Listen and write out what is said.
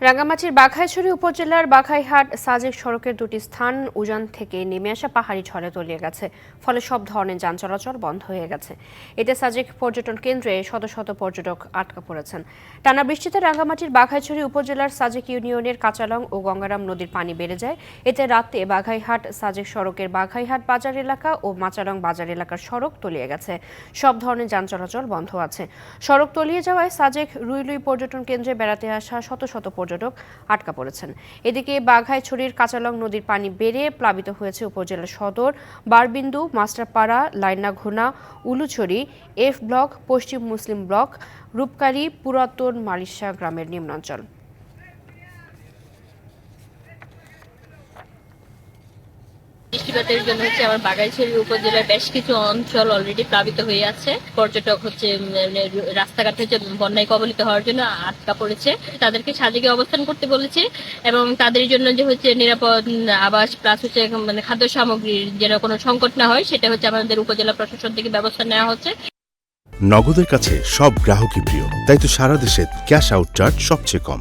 রাঙ্গামাটির বাঘাইছড়ি উপজেলার বাঘাইহাট সাজেক সড়কের দুটি স্থান উজান থেকে নেমে আসা পাহাড়ি ঝড়ে তলিয়ে গেছে। ফলে সব ধরনের যান চলাচল বন্ধ হয়ে গেছে। এতে সাজেক পর্যটন কেন্দ্রে শত শত পর্যটক আটকা পড়েছেন। টানা বৃষ্টিতে রাঙ্গামাটির বাঘাইছড়ি উপজেলার সাজেক ইউনিয়নের কাঁচালং ও গঙ্গারাম নদীর পানি বেড়ে যায়। এতে রাতে বাঘাইহাট সাজেক সড়কের বাঘাইহাট বাজার এলাকা ও মাচালং বাজার এলাকার সড়ক তলিয়ে গেছে। সব ধরনের যান চলাচল বন্ধ আছে। সড়ক তলিয়ে যাওয়ায় সাজেক রুইলুই পর্যটন কেন্দ্রে বেড়াতে আসা শত শত পর্যটক আটকা পড়েছেন। এদিকে বাঘাইছড়ির কাঁচালং নদীর পানি বেড়ে প্লাবিত হয়েছে উপজেলা সদর, বারবিন্দু, মাস্টারপাড়া, লাইনাঘোনা, উলুছড়ি, এফ ব্লক, পশ্চিম মুসলিম ব্লক রূপকারী পুরাতন মালিশা গ্রামের নিম্নাঞ্চল। বৃষ্টিপাতের জন্য হচ্ছে আমার বাগাইছড়ি উপজেলার বেশ কিছু অঞ্চল অলরেডি প্লাবিত হয়ে আছে। পর্যটক হচ্ছে মানে রাস্তাঘাটে যে বন্যায় কবলিত হওয়ার জন্য আটকা পড়েছে। তাদেরকে সাজেকে অবস্থান করতে বলেছে এবং তাদের জন্য যে হচ্ছে নিরাপদ আবাস প্লাস হচ্ছে মানে খাদ্য সামগ্রীর যেন কোনো সংকট না হয়, সেটা হচ্ছে আমাদের উপজেলা প্রশাসন থেকে ব্যবস্থা নেওয়া হচ্ছে। নগদের কাছে সব গ্রাহকই প্রিয়, তাই তো সারা দেশে ক্যাশ আউট চার্জ সবচেয়ে কম।